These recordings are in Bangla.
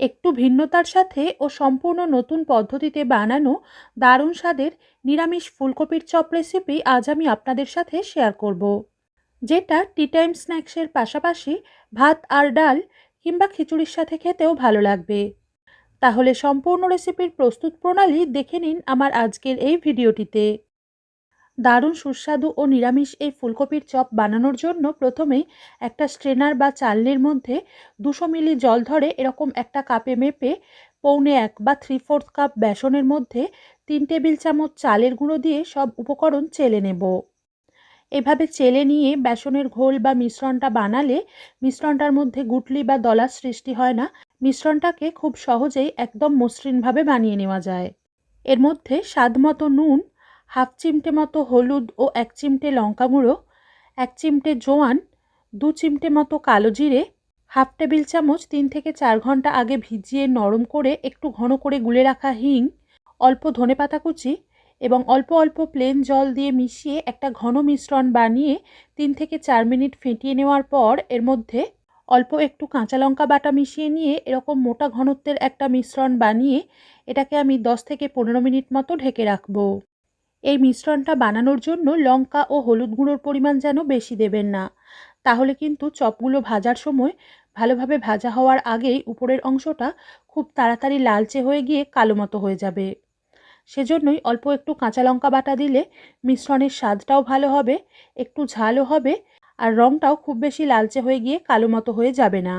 একটু ভিন্নতার সাথে ও সম্পূর্ণ নতুন পদ্ধতিতে বানানো দারুণ স্বাদের নিরামিষ ফুলকপির চপ রেসিপি আজ আমি আপনাদের সাথে শেয়ার করব। যেটা টি টাইম স্ন্যাক্সের পাশাপাশি ভাত আর ডাল কিংবা খিচুড়ির সাথে খেতেও ভালো লাগবে তাহলে সম্পূর্ণ রেসিপির প্রস্তুত প্রণালী দেখে নিন আমার আজকের এই ভিডিওটিতে দারুণ সুস্বাদু ও নিরামিষ এই ফুলকপির চপ বানানোর জন্য প্রথমেই একটা স্ট্রেনার বা চালনির মধ্যে দুশো মিলি জল ধরে এরকম একটা কাপে মেপে পৌনে এক বা থ্রি ফোর্থ কাপ বেসনের মধ্যে তিন টেবিল চামচ চালের গুঁড়ো দিয়ে সব উপকরণ চেলে নেব। এভাবে চেলে নিয়ে বেসনের ঘোল বা মিশ্রণটা বানালে মিশ্রণটার মধ্যে গুটলি বা দলার সৃষ্টি হয় না। মিশ্রণটাকে খুব সহজেই একদম মসৃণভাবে বানিয়ে নেওয়া যায়। এর মধ্যে স্বাদ নুন হাফ চিমটে মতো হলুদ ও এক চিমটে লঙ্কা গুঁড়ো, এক চিমটে জোয়ান, দু চিমটে মতো কালো জিরে, হাফ টেবিল চামচ তিন থেকে চার ঘণ্টা আগে ভিজিয়ে নরম করে একটু ঘন করে গুলে রাখা হিং, অল্প ধনে পাতা কুচি এবং অল্প অল্প প্লেন জল দিয়ে মিশিয়ে একটা ঘন মিশ্রণ বানিয়ে তিন থেকে চার মিনিট ফেটিয়ে নেওয়ার পর এর মধ্যে অল্প একটু কাঁচা লঙ্কা বাটা মিশিয়ে নিয়ে এরকম মোটা ঘনত্বের একটা মিশ্রণ বানিয়ে এটাকে আমি দশ থেকে পনেরো মিনিট মতো ঢেকে রাখব। এই মিশ্রণটা বানানোর জন্য লঙ্কা ও হলুদ গুঁড়োর পরিমাণ যেন বেশি দেবেন না। তাহলে কিন্তু চপগুলো ভাজার সময় ভালোভাবে ভাজা হওয়ার আগেই উপরের অংশটা খুব তাড়াতাড়ি লালচে হয়ে গিয়ে কালো মতো হয়ে যাবে। সেজন্যই অল্প একটু কাঁচা লঙ্কা বাটা দিলে মিশ্রণের স্বাদটাও ভালো হবে, একটু ঝালও হবে আর রঙটাও খুব বেশি লালচে হয়ে গিয়ে কালো মতো হয়ে যাবে না।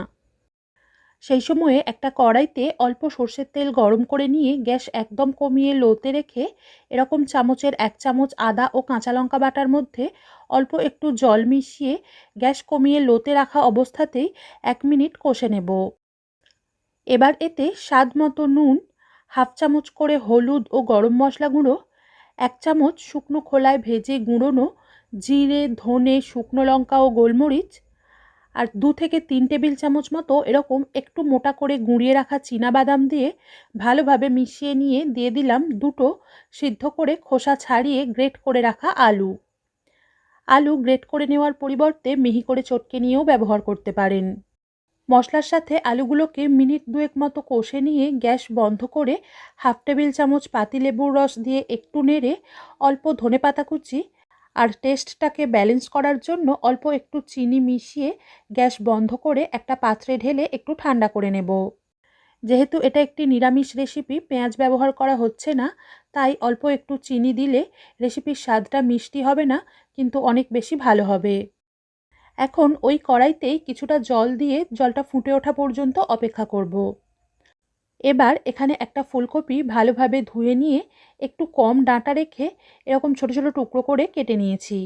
সেই সময়ে একটা কড়াইতে অল্প সর্ষের তেল গরম করে নিয়ে গ্যাস একদম কমিয়ে লোতে রেখে এরকম চামচের এক চামচ আদা ও কাঁচা লঙ্কা বাটার মধ্যে অল্প একটু জল মিশিয়ে গ্যাস কমিয়ে লোতে রাখা অবস্থাতেই এক মিনিট কষে নেব। এবার এতে স্বাদ মতো নুন, হাফ চামচ করে হলুদ ও গরম মশলা গুঁড়ো, এক চামচ শুকনো খোলায় ভেজে গুঁড়োনো জিরে, ধনে, শুকনো লঙ্কা ও গোলমরিচ আর দু থেকে তিন টেবিল চামচ মতো এরকম একটু মোটা করে গুঁড়িয়ে রাখা বাদাম দিয়ে ভালোভাবে মিশিয়ে নিয়ে দিয়ে দিলাম দুটো সিদ্ধ করে খোসা ছাড়িয়ে গ্রেট করে রাখা আলু। আলু গ্রেট করে নেওয়ার পরিবর্তে মিহি করে চটকে নিয়েও ব্যবহার করতে পারেন। মশলার সাথে আলুগুলোকে মিনিট দুয়েক মতো কষে নিয়ে গ্যাস বন্ধ করে হাফ টেবিল চামচ পাতিলেবুর রস দিয়ে একটু নেড়ে অল্প ধনে পাতা কুচি আর টেস্টটাকে ব্যালেন্স করার জন্য অল্প একটু চিনি মিশিয়ে গ্যাস বন্ধ করে একটা পাত্রে ঢেলে একটু ঠান্ডা করে নেব যেহেতু এটা একটি নিরামিষ রেসিপি পেঁয়াজ ব্যবহার করা হচ্ছে না, তাই অল্প একটু চিনি দিলে রেসিপির স্বাদটা মিষ্টি হবে না, কিন্তু অনেক বেশি ভালো হবে এখন ওই কড়াইতেই কিছুটা জল দিয়ে জলটা ফুটে ওঠা পর্যন্ত অপেক্ষা করব। এবার এখানে একটা ফুলকপি ভালোভাবে ধুয়ে নিয়ে একটু কম ডাঁটা রেখে এরকম ছোট ছোট টুকরো করে কেটে নিয়েছি।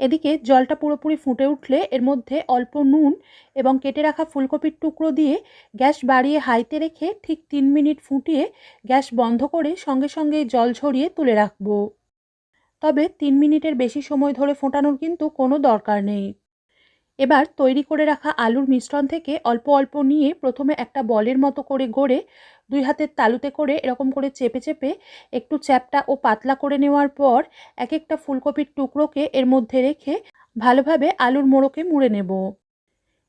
এদিকে জলটা পুরোপুরি ফুটে উঠলে এর মধ্যে অল্প নুন এবং কেটে রাখা ফুলকপির টুকরো দিয়ে গ্যাস বাড়িয়ে হাইতে রেখে ঠিক তিন মিনিট ফুটিয়ে গ্যাস বন্ধ করে সঙ্গে সঙ্গে জল ঝরিয়ে তুলে রাখব। তবে তিন মিনিটের বেশি সময় ধরে ফোটানোর কিন্তু কোনো দরকার নেই। এবার তৈরি করে রাখা আলুর মিশ্রণ থেকে অল্প অল্প নিয়ে প্রথমে একটা বলের মতো করে গড়ে দুই হাতের তালুতে করে এরকম করে চেপে চেপে একটু চ্যাপটা ও পাতলা করে নেওয়ার পর এক একটা ফুলকপির টুকরোকে এর মধ্যে রেখে ভালোভাবে আলুর মোড়োকে মুড়ে নেব।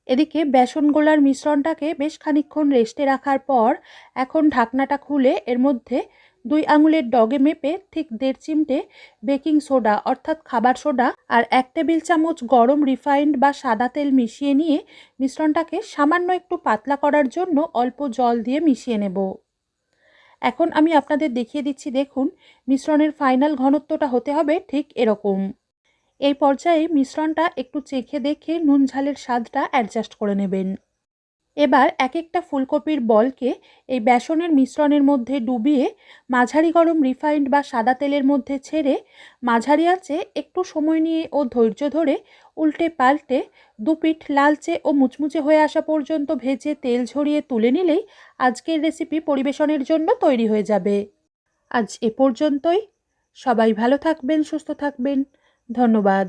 এদিকে বেসন গোলার মিশ্রণটাকে বেশ খানিক্ষণ রেস্টে রাখার পর এখন ঢাকনাটা খুলে এর মধ্যে দুই আঙুলের ডগে মেপে ঠিক দেড় চিমটে বেকিং সোডা, অর্থাৎ খাবার সোডা, আর এক টেবিল চামচ গরম রিফাইন্ড বা সাদা তেল মিশিয়ে নিয়ে মিশ্রণটাকে সামান্য একটু পাতলা করার জন্য অল্প জল দিয়ে মিশিয়ে নেব। এখন আমি আপনাদের দেখিয়ে দিচ্ছি, দেখুন, মিশ্রণের ফাইনাল ঘনত্বটা হতে হবে ঠিক এরকম। এই পর্যায়ে মিশ্রণটা একটু চেখে দেখে নুন ঝালের স্বাদটা অ্যাডজাস্ট করে নেবেন। এবার এক একটা ফুলকপির বলকে এই বেসনের মিশ্রণের মধ্যে ডুবিয়ে মাঝারি গরম রিফাইন্ড বা সাদা তেলের মধ্যে ছেড়ে মাঝারি আঁচে একটু সময় নিয়ে ও ধৈর্য ধরে উল্টে পাল্টে দুপিঠ লালচে ও মুচমুচে হয়ে আসা পর্যন্ত ভেজে তেল ঝরিয়ে তুলে নিলেই আজকের রেসিপি পরিবেশনের জন্য তৈরি হয়ে যাবে। আজ এ পর্যন্তই। সবাই ভালো থাকবেন, সুস্থ থাকবেন। ধন্যবাদ।